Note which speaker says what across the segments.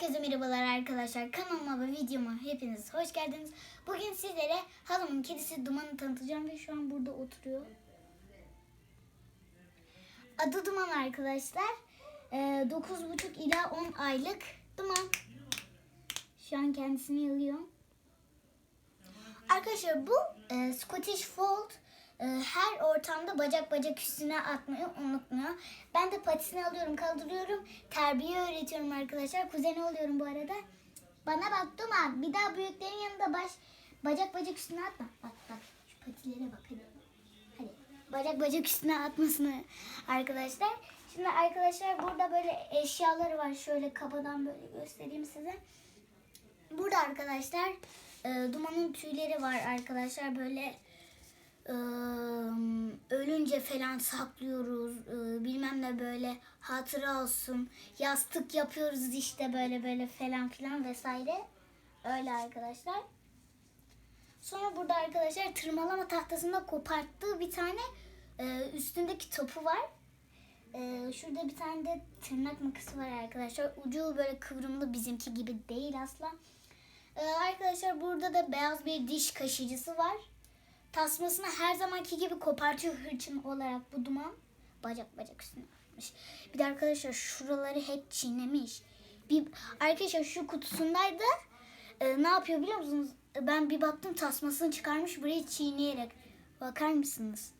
Speaker 1: Herkese merhabalar arkadaşlar. Kanalıma ve videoma hepiniz hoş geldiniz. Bugün sizlere halamın kedisi Duman'ı tanıtacağım ve şu an burada oturuyor. Adı Duman arkadaşlar. Ee, 9,5 ila 10 aylık Duman. Şu an kendisini yalıyor. Arkadaşlar bu e, Scottish Fold e, her ortamda bacak bacak üstüne atmayı unutmuyor. Ben de patisini alıyorum kaldırıyorum. Terbiye öğretiyorum arkadaşlar. Kuzeni oluyorum bu arada. Bana bak Duman bir daha büyüklerin yanında baş bacak bacak üstüne atma. Bak bak şu patilere bak hadi. Hadi bacak bacak üstüne atmasını arkadaşlar. Şimdi arkadaşlar burada böyle eşyaları var. Şöyle kafadan böyle göstereyim size. Burada arkadaşlar e, dumanın tüyleri var arkadaşlar böyle ölünce falan saklıyoruz bilmem ne böyle hatıra olsun yastık yapıyoruz işte böyle böyle falan filan vesaire öyle arkadaşlar. Sonra burada arkadaşlar tırmalama tahtasında koparttığı bir tane üstündeki topu var. Şurada bir tane de tırnak makası var arkadaşlar. Ucu böyle kıvrımlı bizimki gibi değil asla. Arkadaşlar burada da beyaz bir diş kaşıcısı var. Tasmasını her zamanki gibi kopartıyor hırçın olarak bu duman. Bacak bacak üstüne atmış. Bir de arkadaşlar şuraları hep çiğnemiş. Bir, arkadaşlar şu kutusundaydı. Ee, ne yapıyor biliyor musunuz? Ben bir baktım tasmasını çıkarmış burayı çiğneyerek. Bakar mısınız?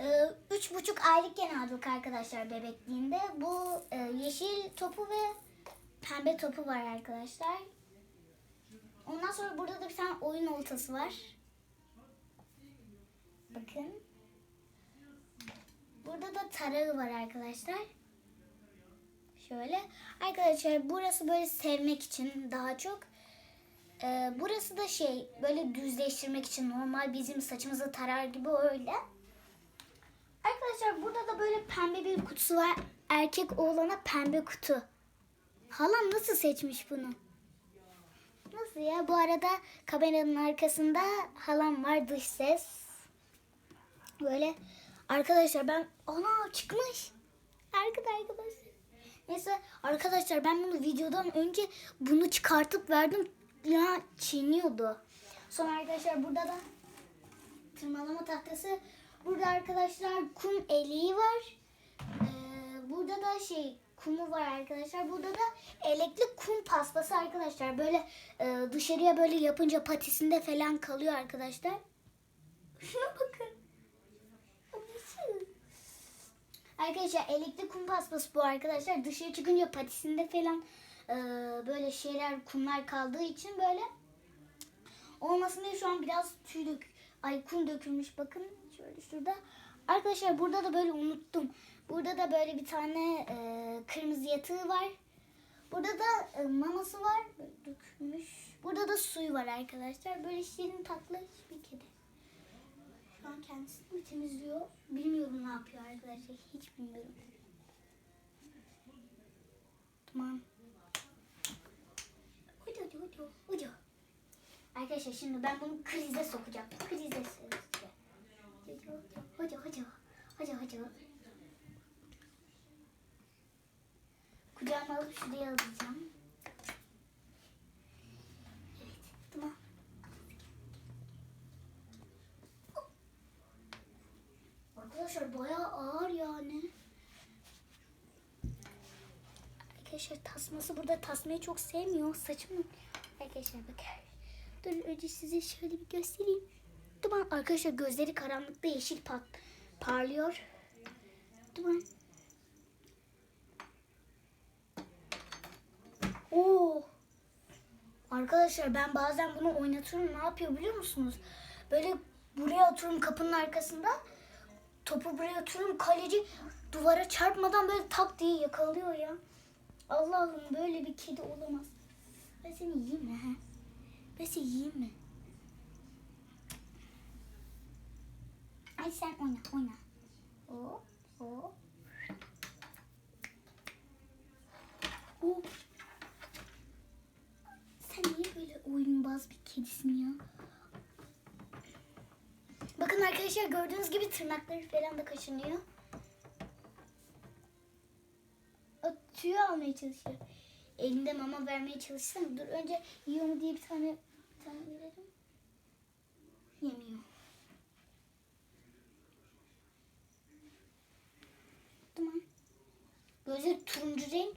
Speaker 1: Ee, üç buçuk aylıkken aldık arkadaşlar bebekliğinde. Bu e, yeşil topu ve pembe topu var arkadaşlar. Ondan sonra burada da bir tane oyun oltası var. Bakın. Burada da tarağı var arkadaşlar. Şöyle. Arkadaşlar burası böyle sevmek için daha çok. Ee, burası da şey böyle düzleştirmek için normal bizim saçımızı tarar gibi öyle. Arkadaşlar burada da böyle pembe bir kutusu var. Erkek oğlana pembe kutu. Halam nasıl seçmiş bunu? Nasıl ya? Bu arada kameranın arkasında halam var dış ses. Böyle arkadaşlar ben ana çıkmış. Arkada arkadaşlar. Neyse arkadaşlar ben bunu videodan önce bunu çıkartıp verdim. Ya çiğniyordu. Sonra arkadaşlar burada da tırmalama tahtası. Burada arkadaşlar kum eliği var. Ee, burada da şey kumu var arkadaşlar. Burada da eleklik kum pastası arkadaşlar. Böyle e, dışarıya böyle yapınca patisinde falan kalıyor arkadaşlar. Şuna bakın. Arkadaşlar eleklik kum pastası bu arkadaşlar. Dışarı çıkınca patisinde falan e, böyle şeyler kumlar kaldığı için böyle olmasın diye şu an biraz tüy dök ay kum dökülmüş bakın şöyle şurada. Arkadaşlar burada da böyle unuttum. Burada da böyle bir tane e, kırmızı yatığı var. Burada da e, maması var. Böyle dökülmüş. Burada da suyu var arkadaşlar. Böyle şirin tatlı bir kedi. Şu an kendisini mi temizliyor? Bilmiyorum ne yapıyor arkadaşlar. Hiç bilmiyorum. Tamam. Hadi hadi hadi. Hadi. Arkadaşlar şimdi ben bunu krize sokacağım. Krize sokacağım. Hadi hadi. Hadi hadi. Kucağıma alıp şuraya alacağım. Arkadaşlar bayağı ağır yani. Arkadaşlar tasması burada tasmayı çok sevmiyor. Saçımı arkadaşlar bakar. Dur önce size şöyle bir göstereyim. Duman arkadaşlar gözleri karanlıkta yeşil pat parlıyor. Duman. Arkadaşlar ben bazen bunu oynatıyorum. Ne yapıyor biliyor musunuz? Böyle buraya otururum kapının arkasında. Topu buraya otururum. Kaleci duvara çarpmadan böyle tak diye yakalıyor ya. Allah'ım böyle bir kedi olamaz. Ben seni yiyeyim mi? He? Ben seni yiyeyim mi? Ay sen oyna oyna. O o. O. Sen niye böyle oyunbaz bir kedisin ya? Bakın arkadaşlar gördüğünüz gibi tırnakları falan da kaşınıyor. O tüyü almaya çalışıyor. Elinde mama vermeye çalışsana. Dur önce yiyor diye bir tane, bir tane verelim. Yemiyor. Tamam. Gözleri turuncu renk.